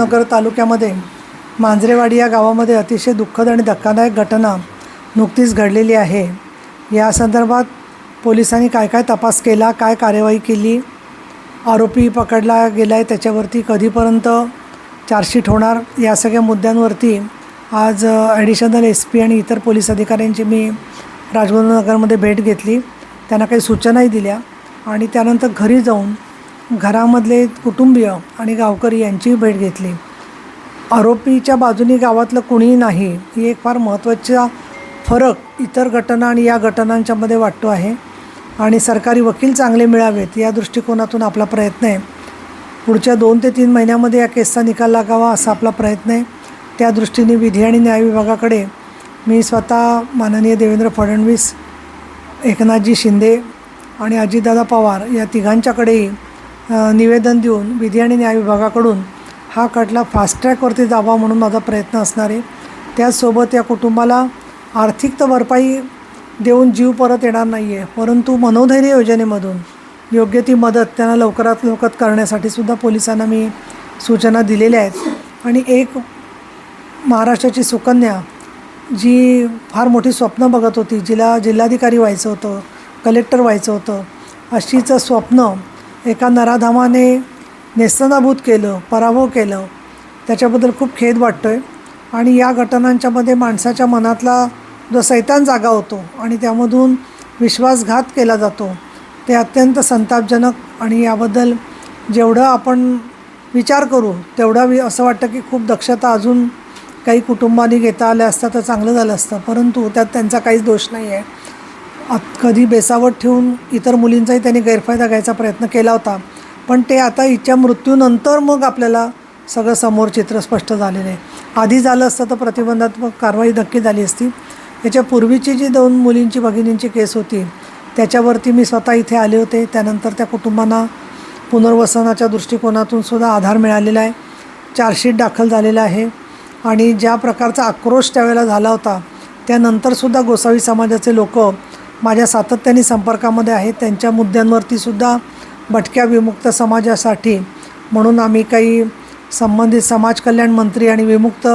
नगर तालुक्यामध्ये मांजरेवाडी या गावामध्ये अतिशय दुःखद आणि धक्कादायक घटना नुकतीच घडलेली आहे. या संदर्भात पोलिसांनी काय काय तपास केला काय कार्यवाही केली आरोपी पकडला गेला आहे त्याच्यावरती कधीपर्यंत चार्जशीट होणार या सगळ्या मुद्द्यांवरती आज ॲडिशनल एस पी आणि इतर पोलीस अधिकाऱ्यांची मी राजगुरुनगरमध्ये भेट घेतली. त्यांना काही सूचनाही दिल्या आणि त्यानंतर घरी जाऊन घरामधले कुटुंबीय आणि गावकरी यांचीही भेट घेतली. आरोपीच्या बाजूनी गावातलं कुणीही नाही ही एक फार महत्त्वाचा फरक इतर घटना आणि या घटनांच्यामध्ये वाटतो आहे. आणि सरकारी वकील चांगले मिळावेत या दृष्टिकोनातून आपला प्रयत्न आहे. पुढच्या दोन ते तीन महिन्यामध्ये या केसचा निकाल लागावा असा आपला प्रयत्न आहे. त्या दृष्टीने विधी आणि न्याय विभागाकडे मी स्वतः माननीय देवेंद्र फडणवीस एकनाथजी शिंदे आणि अजितदादा पवार या तिघांच्याकडेही निवेदन देऊन विधी आणि न्याय विभागाकडून हा खटला फास्ट ट्रॅकवरती जावा म्हणून माझा प्रयत्न असणार. आहे त्याचसोबत या कुटुंबाला आर्थिक तर भरपाई देऊन जीव परत येणार नाही आहे परंतु मनोधैर्य योजनेमधून योग्य ती मदत त्यांना लवकरात लवकर करण्यासाठी सुद्धा पोलिसांना मी सूचना दिलेल्या आहेत. आणि एक महाराष्ट्राची सुकन्या जी फार मोठी स्वप्न बघत होती जिला जिल्हाधिकारी व्हायचं होतं कलेक्टर व्हायचं होतं अशीचं स्वप्न एका नराधामाने नेस्तनाभूत केलं पराभव केलं. त्याच्याबद्दल खूप खेद वाटतो आहे आणि या घटनांच्यामध्ये माणसाच्या मनातला जो सैतान जागा होतो आणि त्यामधून विश्वासघात केला जातो ते अत्यंत संतापजनक आणि याबद्दल जेवढं आपण विचार करू तेवढा वि असं वाटतं की खूप दक्षता अजून काही कुटुंबांनी घेता आल्या असता तर चांगलं झालं असतं. परंतु त्यात त्यांचा काहीच दोष नाही आहे आत कधी बेसावत ठेवून इतर मुलींचाही त्यांनी गैरफायदा घ्यायचा प्रयत्न केला होता. पण ते आता हिच्या मृत्यूनंतर मग आपल्याला सगळं समोर चित्र स्पष्ट झालेलं. आहे आधी झालं असतं तर प्रतिबंधात्मक कारवाई नक्की झाली असती. याच्या पूर्वीची जी दोन मुलींची भगिनींची केस होती त्याच्यावरती मी स्वतः इथे आले होते. त्यानंतर त्या कुटुंबांना पुनर्वसनाच्या दृष्टिकोनातून सुद्धा आधार मिळालेला आहे. चार्जशीट दाखल झालेला आहे. आणि ज्या प्रकारचा आक्रोश त्यावेळेला झाला होता त्यानंतरसुद्धा गोसावी समाजाचे लोक माझ्या सातत्याने संपर्कामध्ये आहेत त्यांच्या मुद्द्यांवरती सुद्धा भटक्या विमुक्त समाजासाठी म्हणून आम्ही काही संबंधित समाज कल्याण मंत्री आणि विमुक्त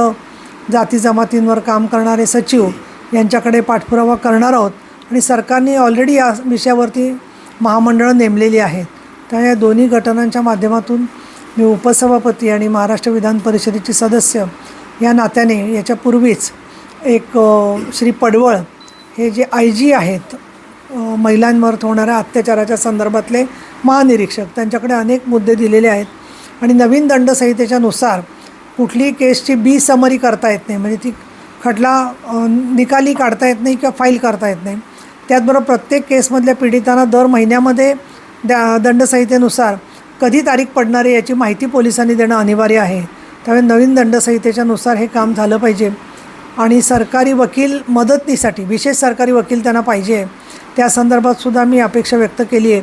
जाती जमातींवर काम करणारे सचिव यांच्याकडे पाठपुरावा करणार आहोत. आणि सरकारने ऑलरेडी या विषयावरती महामंडळं नेमलेली आहेत त्या या दोन्ही घटनांच्या माध्यमातून मी उपसभापती आणि महाराष्ट्र विधान परिषदेची सदस्य या नात्याने याच्यापूर्वीच एक श्री पडवळ हे जे आय जी आहेत महिलांवर होणाऱ्या अत्याचाराच्या संदर्भातले महानिरीक्षक त्यांच्याकडे अनेक मुद्दे दिलेले आहेत. आणि नवीन दंडसंहितेच्यानुसार कुठलीही केसची बी समरी करता येत नाही. म्हणजे ती खटला निकाली काढता येत नाही किंवा फाईल करता येत नाही. त्याचबरोबर प्रत्येक केसमधल्या पीडितांना दर महिन्यामध्ये द्या दंडसंहितेनुसार कधी तारीख पडणारी याची माहिती पोलिसांनी देणं अनिवार्य आहे. त्यामुळे नवीन दंडसंहितेच्यानुसार हे काम झालं पाहिजे. आणि सरकारी वकील मदतीसाठी विशेष सरकारी वकील त्यांना पाहिजे त्या संदर्भात सुद्धा मी अपेक्षा व्यक्त केली आहे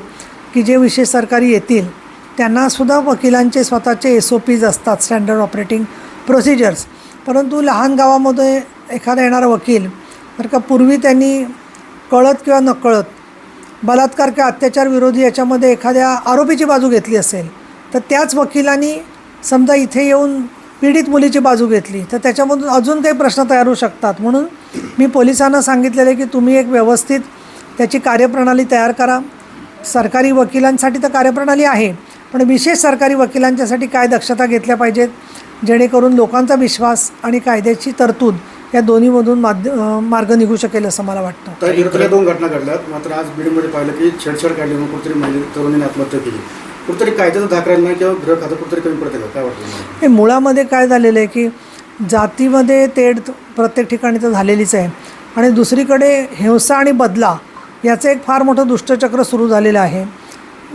की जे विशेष सरकारी येतील त्यांनासुद्धा वकिलांचे स्वतःचे एस ओ पीज असतात स्टँडर्ड ऑपरेटिंग प्रोसिजर्स परंतु लहान गावामध्ये एखादा येणारा वकील तर का पूर्वी त्यांनी कळत किंवा नकळत बलात्कार किंवा अत्याचार विरोधी याच्यामध्ये एखाद्या आरोपीची बाजू घेतली असेल तर त्याच वकिलांनी समजा इथे येऊन पीडित मुलीची बाजू घेतली तर त्याच्यामधून अजून काही प्रश्न तयार होऊ शकतात. म्हणून मी पोलिसांना सांगितलेलं आहे की तुम्ही एक व्यवस्थित त्याची कार्यप्रणाली तयार करा. सरकारी वकिलांसाठी तर कार्यप्रणाली आहे पण विशेष सरकारी वकिलांच्यासाठी काय दक्षता घेतल्या पाहिजेत जेणेकरून लोकांचा विश्वास आणि कायद्याची तरतूद या दोन्हीमधून माध्य मार्ग निघू शकेल असं मला वाटतं. तर इकडे दोन घटना घडल्यात. मात्र आज बीडमध्ये पाहिलं की छेडछाड काढली म्हणून कुठेतरी महिला तरुणीने आत्महत्या केली. कुठेतरी कायद्याचा धाकरा नाही किंवा गृह खातं कुठेतरी कमी पडतं का? काय वाटतं हे मुळामध्ये काय झालेलं आहे की जातीमध्ये तेढ प्रत्येक ठिकाणी तर झालेलीच आहे. आणि दुसरीकडे हिंसा आणि बदला याचं एक फार मोठं दुष्टचक्र सुरू झालेलं आहे.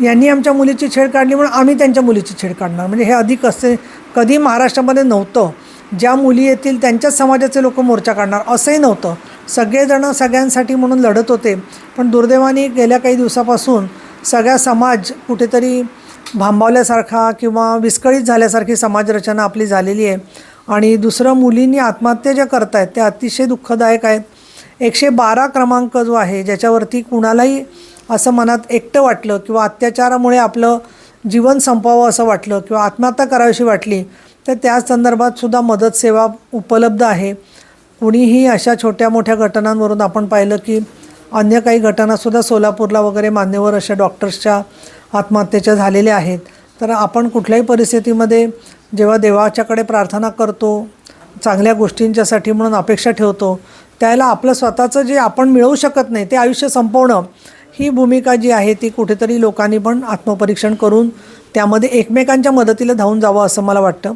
यांनी आमच्या मुलीची छेड काढली म्हणून आम्ही त्यांच्या मुलीची छेड काढणार. म्हणजे हे अधिक असे कधी महाराष्ट्रामध्ये नव्हतं. ज्या मुली येतील त्यांच्याच समाजाचे लोक मोर्चा काढणार असंही नव्हतं. सगळेजणं सगळ्यांसाठी म्हणून लढत होते. पण दुर्दैवाने गेल्या काही दिवसापासून सगळा समाज कुठेतरी भांबावल्यासारखा किंवा विस्कळीत झाल्यासारखी समाजरचना आपली झालेली आहे. आणि दुसरं मुलींनी आत्महत्या ज्या करत आहेत त्या अतिशय दुःखदायक आहेत. एकशे बारा क्रमांक जो आहे ज्याच्यावरती कुणालाही असं मनात एकटं वाटलं किंवा अत्याचारामुळे आपलं जीवन संपावं असं वाटलं किंवा आत्महत्या करावीशी वाटली तर त्या संदर्भात सुद्धा मदत सेवा उपलब्ध आहे. कुणीही अशा छोट्या मोठ्या घटनांवरून आपण पाहिलं की अन्य काही घटनासुद्धा सोलापूरला वगैरे मान्यवर अशा डॉक्टर्सच्या आत्महत्येच्या झालेल्या आहेत. तर आपण कुठल्याही परिस्थितीमध्ये जेव्हा देवाच्याकडे प्रार्थना करतो चांगल्या गोष्टींच्यासाठी म्हणून अपेक्षा ठेवतो त्याला आपलं स्वतःचं जे आपण मिळवू शकत नाही ते आयुष्य संपवणं ही भूमिका जी आहे ती कुठेतरी लोकांनी पण आत्मपरीक्षण करून त्यामध्ये एकमेकांच्या मदतीला धावून जावं असं मला वाटतं.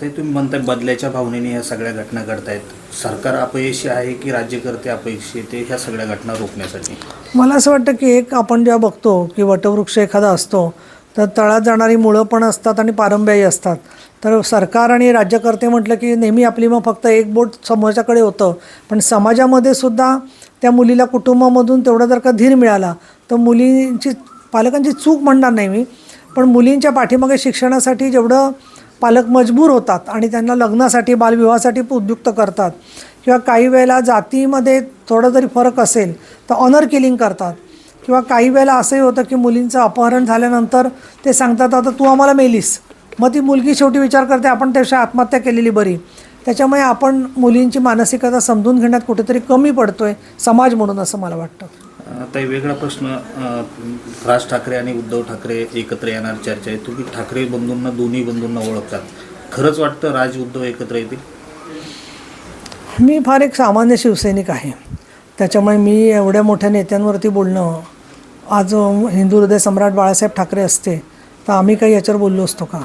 ते तुम्ही म्हणताय बदल्याच्या भावनेने ह्या सगळ्या घटना घडतायत. सरकार अपयशी आहे की राज्यकर्ते अपयशी ते ह्या सगळ्या घटना रोखण्यासाठी. मला असं वाटतं की एक आपण जेव्हा बघतो की वटवृक्ष एखादा असतो तर तळात जाणारी मुळं पण असतात आणि पारंब्याही असतात. तर सरकार आणि राज्यकर्ते म्हटलं की नेहमी आपली मग फक्त एक बोट समोरच्याकडे होतं. पण समाजामध्ये सुद्धा त्या मुलीला कुटुंबामधून तेवढा जर का धीर मिळाला तर मुलींची पालकांची चूक म्हणणार नाही मी. पण मुलींच्या पाठीमागे शिक्षणासाठी जेवढं पालक मजबूर होतात आणि त्यांना लग्नासाठी बालविवाहासाठी उद्युक्त करतात. किंवा काही वेळेला जातीमध्ये थोडं जरी फरक असेल तर ऑनर किलिंग करतात. किंवा काही वेळेला असंही होतं की मुलींचं अपहरण झाल्यानंतर ते सांगतात आता तू आम्हाला मेलीस. मग ती मुलगी शेवटी विचार करते आपण त्यापेक्षा आत्महत्या केलेली बरी. त्याच्यामुळे आपण मुलींची मानसिकता समजून घेण्यात कुठेतरी कमी पडतो आहे समाज म्हणून असं मला वाटतं. ताई वेगळा प्रश्न राज ठाकरे आणि उद्धव ठाकरे एकत्र येणार चर्चा आहे. तुम्ही ठाकरे बंधूंना दोन्ही बंधूंना ओळखतात. खरंच वाटतं राज उद्धव एकत्र येतील? मी फार एक सामान्य शिवसैनिक आहे. त्याच्यामुळे मी एवढ्या मोठ्या नेत्यांवरती बोलणं आज हिंदू हृदय सम्राट बाळासाहेब ठाकरे असते तर आम्ही काही याच्यावर बोललो असतो का?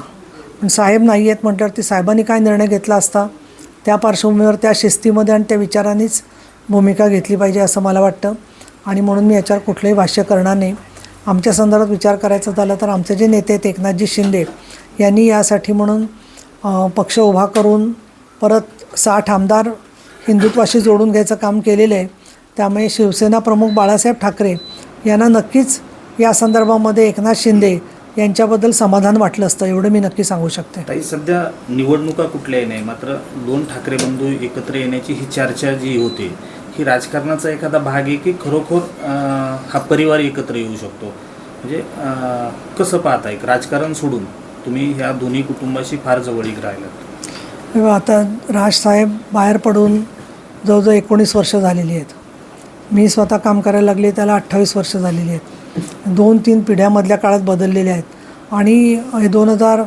पण साहेब नाही आहेत म्हटल्यावरती साहेबांनी काय निर्णय घेतला असता? त्या पार्श्वभूमीवर त्या शिस्तीमध्ये आणि त्या विचारांनीच भूमिका घेतली पाहिजे असं मला वाटतं. आणि म्हणून मी याच्यावर कुठलंही भाष्य करणार नाही. आमच्या संदर्भात विचार करायचा झाला तर आमचे जे नेते आहेत एकनाथजी शिंदे यांनी यासाठी म्हणून पक्ष उभा करून परत साठ आमदार हिंदुत्वाशी जोडून घ्यायचं काम केलेलं आहे. त्यामुळे शिवसेना प्रमुख बाळासाहेब ठाकरे यांना नक्कीच या संदर्भामध्ये एकनाथ शिंदे यांच्याबद्दल समाधान वाटलं असतं एवढं मी नक्की सांगू शकते. ताई सध्या निवडणुका कुठल्याही नाही मात्र दोन ठाकरे बंधू एकत्र येण्याची ही चर्चा जी होते ही राजकारणाचा एखादा भाग आहे की खरोखर हा परिवार एकत्र येऊ शकतो. म्हणजे कसं पाहता एक राजकारण सोडून तुम्ही ह्या दोन्ही कुटुंबाशी फार जवळीक राहिलात? आता राजसाहेब बाहेर पडून जवळजवळ एकोणीस वर्ष झालेली आहेत. मी स्वतः काम करायला लागले त्याला अठ्ठावीस वर्ष झालेली आहेत. दोन तीन पिढ्यामधल्या काळात बदललेल्या आहेत. आणि दोन हजार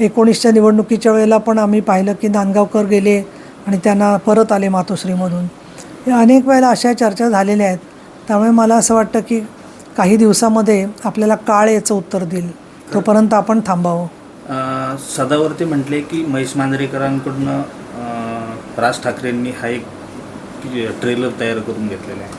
एकोणीसच्या निवडणुकीच्या वेळेला पण आम्ही पाहिलं की नांदगावकर गेले आणि त्यांना परत आले मातोश्रीमधून. या अनेक वेळेला अशा चर्चा झालेल्या आहेत. त्यामुळे मला असं वाटतं की काही दिवसामध्ये आपल्याला काळ याचं उत्तर देईल. तोपर्यंत आपण थांबावं. अं, सदावरती म्हटले की महेश मांजरेकरांकडनं राज ठाकरेंनी हा एक ट्रेलर तयार करून घेतलेला आहे.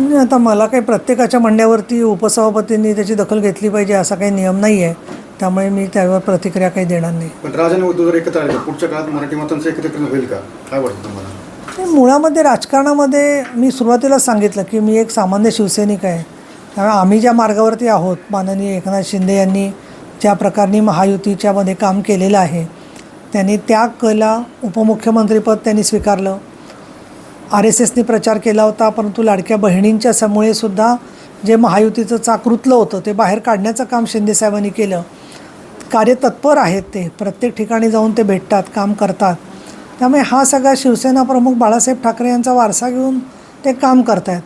नाही, आता मला काही प्रत्येकाच्या म्हणण्यावरती उपसभापतींनी त्याची दखल घेतली पाहिजे असा काही नियम नाही आहे. त्यामुळे मी त्यावर प्रतिक्रिया काही देणार नाही. पण राज आणि उद्धव जर एकत्र आले पुढच्या काळात मराठी मातांचं एकत्रीकरण होईल का? काय वाटतं तुम्हाला? नाही, मुळामध्ये राजकारणामध्ये मी सुरुवातीलाच सांगितलं की मी एक सामान्य शिवसैनिक आहे. त्यामुळे आम्ही ज्या मार्गावरती आहोत माननीय एकनाथ शिंदे यांनी ज्या प्रकारे महायुतीच्यामध्ये काम केलेलं आहे त्यांनी त्या कला उपमुख्यमंत्रीपद त्यांनी स्वीकारलं. आर एस एसने प्रचार केला होता परंतु लाडक्या बहिणींच्या समूळे सुद्धा जे महायुतीचं चाक रुतलं होतं ते बाहेर काढण्याचं काम शिंदेसाहेबांनी केलं. कार्यतत्पर आहेत ते प्रत्येक ठिकाणी जाऊन ते भेटतात काम करतात. त्यामुळे हा सगळा शिवसेना प्रमुख बाळासाहेब ठाकरे यांचा वारसा घेऊन ते काम करत आहेत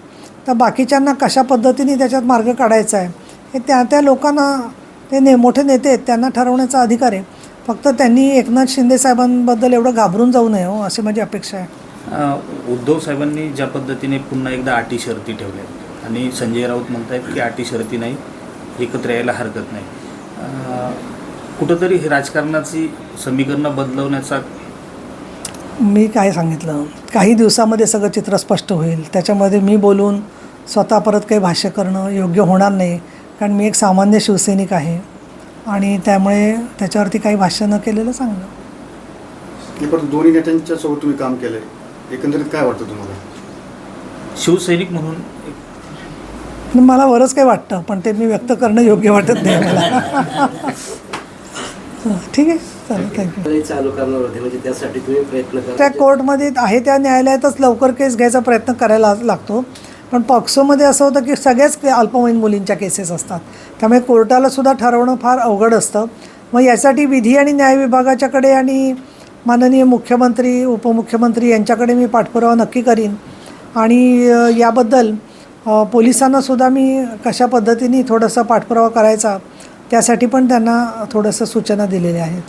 तर बाकीच्यांना कशा पद्धतीने त्याच्यात मार्ग काढायचा आहे हे त्या त्या लोकांना ते ने मोठे नेते आहेत त्यांना ठरवण्याचा अधिकार आहे. फक्त त्यांनी एकनाथ शिंदे साहेबांबद्दल एवढं घाबरून जाऊ नये हो अशी माझी अपेक्षा आहे. उद्धव साहेबांनी ज्या पद्धतीने पुन्हा एकदा अटी शर्ती ठेवल्या आणि संजय राऊत म्हणतायत की अटी शर्ती नाही एकत्र यायला हरकत नाही. कुठंतरी हे राजकारणाची समीकरणं बदलवण्याचा मी काय सांगितलं? काही दिवसामध्ये सगळं चित्र स्पष्ट होईल. त्याच्यामध्ये मी बोलून स्वतः परत काही भाष्य करणं योग्य होणार नाही कारण मी एक सामान्य शिवसैनिक आहे आणि त्यामुळे त्याच्यावरती काही भाष्य न केलेलं चांगलं. परत दोन्ही नेत्यांच्या सोबत तुम्ही काम केलंय. एकंदरीत काय वाटतं तुम्हाला? शिवसैनिक म्हणून मला बरंच काही वाटतं पण ते मी व्यक्त करणं योग्य वाटत नाही मला. ठीक आहे. चालू करणार त्या कोर्टमध्ये आहे त्या न्यायालयातच लवकर केस घ्यायचा प्रयत्न करायला लागतो. पण पॉक्सोमध्ये असं होतं की सगळ्याच अल्पवयीन मुलींच्या केसेस असतात. त्यामुळे कोर्टाला सुद्धा ठरवणं फार अवघड असतं. मग यासाठी विधी आणि न्याय विभागाच्याकडे आणि माननीय मुख्यमंत्री उपमुख्यमंत्री यांच्याकडे मी पाठपुरावा नक्की करीन. आणि याबद्दल पोलिसांनासुद्धा मी कशा पद्धतीने थोडासा पाठपुरावा करायचा त्यासाठी पण त्यांना थोडंसं सूचना दिलेल्या आहेत.